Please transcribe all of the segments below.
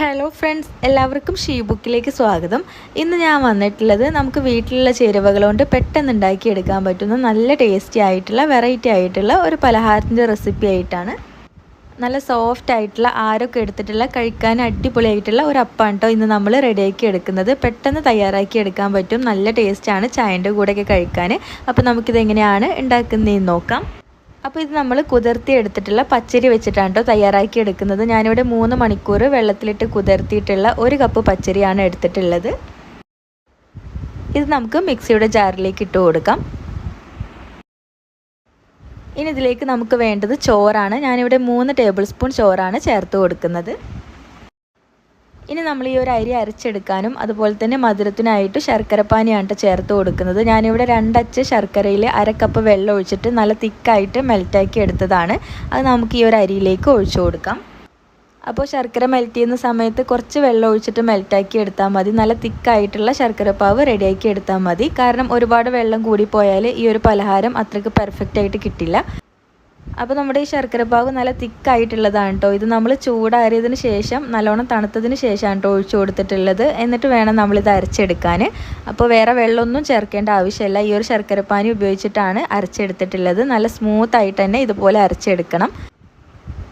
Hello friends എല്ലാവർക്കും she ബുക്കിലേക്ക് സ്വാഗതം. ഇന്ന് ഞാൻ വന്നിട്ടുള്ളത് നമുക്ക് വീട്ടിലുള്ള ചേരുവകൾ കൊണ്ട് പെട്ടെന്ന് ഉണ്ടാക്കിയെടുക്കാൻ പറ്റുന്ന നല്ല ടേസ്റ്റി ആയിട്ടുള്ള വെറൈറ്റി ആയിട്ടുള്ള ഒരു പലഹാരത്തിന്റെ റെസിപ്പി ആയിട്ടാണ്. നല്ല സോഫ്റ്റ് ആയിട്ടുള്ള ആരൊക്കെ എടുത്തിട്ടുള്ള കഴിക്കാൻ അടിപൊളിയായിട്ടുള്ള ഒരു അപ്പാണ് കേട്ടോ ഇന്ന് നമ്മൾ റെഡിയാക്കി എടുക്കുന്നത്. പെട്ടെന്ന് തയ്യാറാക്കി എടുക്കാൻ പറ്റും. നല്ല ടേസ്റ്റാണ് ചായന്റെ കൂടെയൊക്കെ കഴിക്കാൻ. അപ്പോൾ നമുക്കിതെങ്ങനെയാണ് ഉണ്ടാക്കുന്നതെന്ന് നോക്കാം. അപ്പോൾ ഇത് നമ്മൾ കുതിർത്തി എടുത്തിട്ടുള്ള പച്ചരി വെച്ചിട്ടാണ് കേട്ടോ തയ്യാറാക്കി എടുക്കുന്നത്. ഞാനിവിടെ മൂന്ന് മണിക്കൂർ വെള്ളത്തിലിട്ട് കുതിർത്തിയിട്ടുള്ള ഒരു കപ്പ് പച്ചരിയാണ് എടുത്തിട്ടുള്ളത്. ഇത് നമുക്ക് മിക്സിയുടെ ജാറിലേക്ക് ഇട്ട് കൊടുക്കാം. ഇനി ഇതിലേക്ക് നമുക്ക് വേണ്ടത് ചോറാണ്. ഞാനിവിടെ മൂന്ന് ടേബിൾ സ്പൂൺ ചോറാണ് ചേർത്ത് കൊടുക്കുന്നത്. ഇനി നമ്മൾ ഈ ഒരു അരി അരച്ചെടുക്കാനും അതുപോലെ തന്നെ മധുരത്തിനായിട്ട് ശർക്കരപ്പാനിയാണ് ചേർത്ത് കൊടുക്കുന്നത്. ഞാനിവിടെ രണ്ടച്ച് ശർക്കരയിൽ അരക്കപ്പ് വെള്ളം ഒഴിച്ചിട്ട് നല്ല തിക്കായിട്ട് മെൽറ്റാക്കി എടുത്തതാണ്. അത് നമുക്ക് ഈ ഒരു അരിയിലേക്ക് ഒഴിച്ചു കൊടുക്കാം. അപ്പോൾ ശർക്കര മെൽറ്റ് ചെയ്യുന്ന സമയത്ത് കുറച്ച് വെള്ളം ഒഴിച്ചിട്ട് മെൽറ്റാക്കി എടുത്താൽ മതി. നല്ല തിക്കായിട്ടുള്ള ശർക്കരപ്പാവ് റെഡിയാക്കി എടുത്താൽ മതി. കാരണം ഒരുപാട് വെള്ളം കൂടിപ്പോയാൽ ഈ ഒരു പലഹാരം അത്രയ്ക്ക് പെർഫെക്റ്റ് ആയിട്ട് കിട്ടില്ല. അപ്പോൾ നമ്മുടെ ഈ ശർക്കരപ്പാവ് നല്ല തിക്കായിട്ടുള്ളതാണ് കേട്ടോ ഇത് നമ്മൾ ചൂടാറിയതിന് ശേഷം നല്ലോണം തണുത്തതിന് ശേഷമാണ് കേട്ടോ ഒഴിച്ചു കൊടുത്തിട്ടുള്ളത്. എന്നിട്ട് വേണം നമ്മളിത് അരച്ചെടുക്കാൻ അപ്പോൾ വേറെ വെള്ളമൊന്നും ചേർക്കേണ്ട ആവശ്യമില്ല. ഈ ഒരു ശർക്കരപ്പാനി ഉപയോഗിച്ചിട്ടാണ് അരച്ചെടുത്തിട്ടുള്ളത്. നല്ല സ്മൂത്ത് ആയിട്ട് തന്നെ ഇതുപോലെ അരച്ചെടുക്കണം.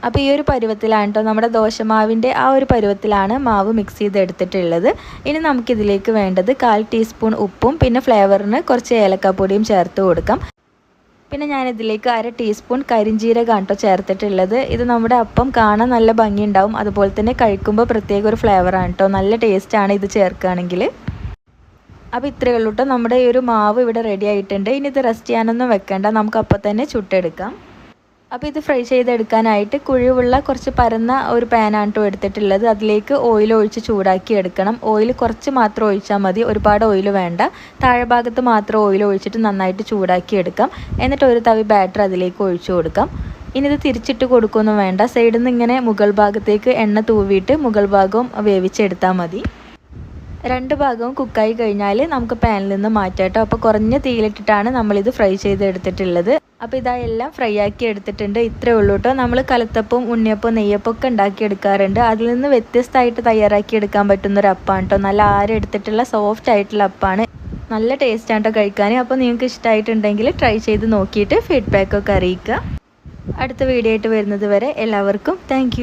അപ്പോൾ ഈ ഒരു പരുവത്തിലാണ് കേട്ടോ നമ്മുടെ ദോശമാവിന്റെ ആ ഒരു പരുവത്തിലാണ് മാവ് മിക്സ് ചെയ്തെടുത്തിട്ടുള്ളത്. ഇനി നമുക്കിതിലേക്ക് വേണ്ടത് കാൽ ടീസ്പൂൺ ഉപ്പും പിന്നെ ഫ്ലേവറിന് കുറച്ച് ഏലക്കാപ്പൊടിയും ചേർത്ത് കൊടുക്കാം. പിന്നെ ഞാനിതിലേക്ക് അര ടീസ്പൂൺ കരിഞ്ജീരകമാണ് കേട്ടോ ചേർത്തിട്ടുള്ളത്. ഇത് നമ്മുടെ അപ്പം കാണാൻ നല്ല ഭംഗിയുണ്ടാവും. അതുപോലെ തന്നെ കഴിക്കുമ്പോൾ പ്രത്യേക ഒരു ഫ്ലേവറാണ് കേട്ടോ. നല്ല ടേസ്റ്റാണ് ഇത് ചേർക്കുകയാണെങ്കിൽ. അപ്പോൾ ഇത്രയേ ഉള്ളൂ കേട്ടോ. നമ്മുടെ ഈ ഒരു മാവ് ഇവിടെ റെഡി ആയിട്ടുണ്ട്. ഇനി ഇത് റെസ്റ്റ് ചെയ്യാനൊന്നും വെക്കേണ്ട. നമുക്ക് അപ്പം തന്നെ ചുട്ടെടുക്കാം. അപ്പോൾ ഇത് ഫ്രൈ ചെയ്തെടുക്കാനായിട്ട് കുഴിവുള്ള കുറച്ച് പരന്ന ഒരു പാനാണ് കേട്ടോ എടുത്തിട്ടുള്ളത്. അതിലേക്ക് ഓയിൽ ഒഴിച്ച് ചൂടാക്കി എടുക്കണം. ഓയിൽ കുറച്ച് മാത്രം ഒഴിച്ചാൽ മതി. ഒരുപാട് ഓയിൽ വേണ്ട. താഴെ ഭാഗത്ത് മാത്രം ഓയിൽ ഒഴിച്ചിട്ട് നന്നായിട്ട് ചൂടാക്കി എടുക്കാം. എന്നിട്ട് ഒരു തവി ബാറ്റർ അതിലേക്ക് ഒഴിച്ചു കൊടുക്കാം. ഇനി ഇത് തിരിച്ചിട്ട് കൊടുക്കുകയൊന്നും വേണ്ട. സൈഡിൽ നിന്ന് ഇങ്ങനെ മുകൾ ഭാഗത്തേക്ക് എണ്ണ തൂവിയിട്ട് മുകൾ ഭാഗവും വേവിച്ചെടുത്താൽ മതി. രണ്ട് ഭാഗവും കുക്കായി കഴിഞ്ഞാൽ നമുക്ക് പാനിൽ നിന്ന് മാറ്റാം കേട്ടോ അപ്പോൾ കുറഞ്ഞ തീയിലിട്ടിട്ടാണ് നമ്മളിത് ഫ്രൈ ചെയ്തെടുത്തിട്ടുള്ളത്. അപ്പോൾ ഇതാ എല്ലാം ഫ്രൈ ആക്കി എടുത്തിട്ടുണ്ട്. ഇത്രേ ഉള്ളൂ കേട്ടോ നമ്മൾ കലത്തപ്പവും ഉണ്ണിയപ്പവും നെയ്യപ്പം ഒക്കെ ഉണ്ടാക്കി എടുക്കാറുണ്ട്. അതിൽ നിന്ന് വ്യത്യസ്തമായിട്ട് തയ്യാറാക്കി എടുക്കാൻ പറ്റുന്ന ഒരു അപ്പാണ് കേട്ടോ നല്ല ആരെടുത്തിട്ടുള്ള സോഫ്റ്റ് ആയിട്ടുള്ള അപ്പാണ്. നല്ല ടേസ്റ്റ് ആണ് കേട്ടോ കഴിക്കാൻ. അപ്പോൾ നിങ്ങൾക്ക് ഇഷ്ടമായിട്ടുണ്ടെങ്കിൽ ട്രൈ ചെയ്ത് നോക്കിയിട്ട് ഫീഡ്ബാക്കൊക്കെ അറിയിക്കുക. അടുത്ത വീഡിയോ ആയിട്ട് വരുന്നത് വരെ എല്ലാവർക്കും താങ്ക്